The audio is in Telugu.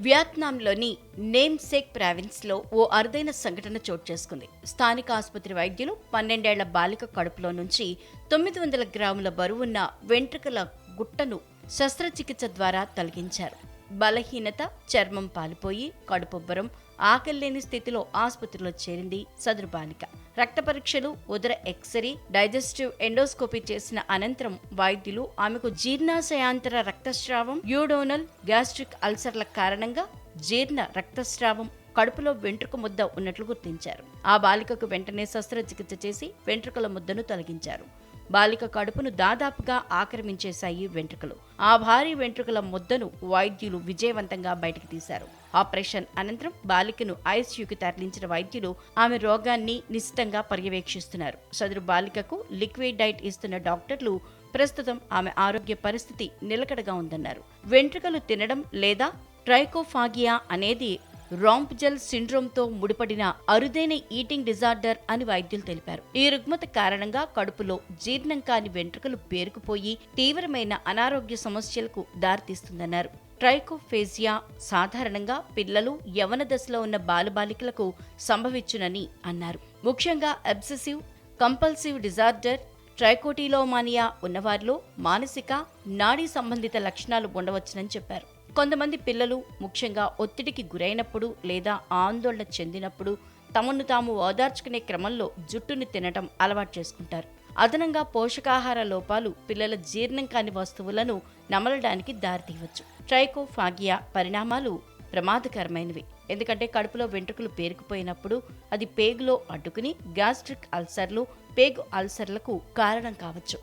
వియత్నాంలోని నేమ్సేక్ ప్రావిన్స్లో ఓ అరుదైన సంఘటన చోటు చేసుకుంది. స్థానిక ఆసుపత్రి వైద్యులు పన్నెండేళ్ళ బాలిక కడుపులో నుంచి తొమ్మిది వందల గ్రాముల బరువున్న వెంట్రుకల గుట్టను శస్త్రచికిత్స ద్వారా తొలగించారు. బలహీనత చర్మం పాలిపోయి కడుపుబ్బరం ఆకలి లేని స్థితిలో ఆసుపత్రిలో చేరింది సదరు బాలిక రక్త పరీక్షలు ఉదర ఎక్స్రే డైజెస్టివ్ ఎండోస్కోపీ చేసిన అనంతరం వైద్యులు ఆమెకు జీర్ణాశయాంతర రక్తస్రావం యూడోనల్ గ్యాస్ట్రిక్ అల్సర్ల కారణంగా జీర్ణ రక్తస్రావం కడుపులో వెంట్రుక ముద్ద ఉన్నట్లు గుర్తించారు. ఆ బాలికకు వెంటనే శస్త్రచికిత్స చేసి వెంట్రుకల ముద్దను తొలగించారు. బాలిక కడుపును దాదాపుగా ఆక్రమించేశాయి వెంట్రుకలు. ఆ భారీ వెంట్రుకల ముద్దను వైద్యులు విజయవంతంగా బయటకు తీశారు. ఆపరేషన్ అనంతరం బాలికను ఐసీయూకి తరలించిన వైద్యులు ఆమె రోగాన్ని నిశితంగా పర్యవేక్షిస్తున్నారు. సదరు బాలికకు లిక్విడ్ డైట్ ఇస్తున్న డాక్టర్లు ప్రస్తుతం ఆమె ఆరోగ్య పరిస్థితి నిలకడగా ఉందన్నారు. వెంట్రుకలు తినడం లేదా ట్రైకోఫాగియా అనేది రాంప్జెల్ సిండ్రోమ్తో ముడిపడిన అరుదైన ఈటింగ్ డిజార్డర్ అని వైద్యులు తెలిపారు. ఈ రుగ్మత కారణంగా కడుపులో జీర్ణం కాని వెంట్రుకలు పేరుకుపోయి తీవ్రమైన అనారోగ్య సమస్యలకు దారితీస్తుందన్నారు. ట్రైకోఫేజియా సాధారణంగా పిల్లలు యవన దశలో ఉన్న బాలబాలికలకు సంభవించునని అన్నారు. ముఖ్యంగా అబ్సెసివ్ కంపల్సివ్ డిజార్డర్ ట్రైకోటిలోమానియా ఉన్నవారిలో మానసిక నాడీ సంబంధిత లక్షణాలు ఉండవచ్చునని చెప్పారు. కొంతమంది పిల్లలు ముఖ్యంగా ఒత్తిడికి గురైనప్పుడు లేదా ఆందోళన చెందినప్పుడు తమను తాము ఓదార్చుకునే క్రమంలో జుట్టుని తినటం అలవాటు చేసుకుంటారు. అదనంగా పోషకాహార లోపాలు పిల్లల జీర్ణం కాని వస్తువులను నమలడానికి దారితీయవచ్చు. ట్రైకోఫాగియా పరిణామాలు ప్రమాదకరమైనవి. ఎందుకంటే కడుపులో వెంట్రుకలు పేరుకుపోయినప్పుడు అది పేగులో అడ్డుకుని గ్యాస్ట్రిక్ అల్సర్లు పేగు అల్సర్లకు కారణం కావచ్చు.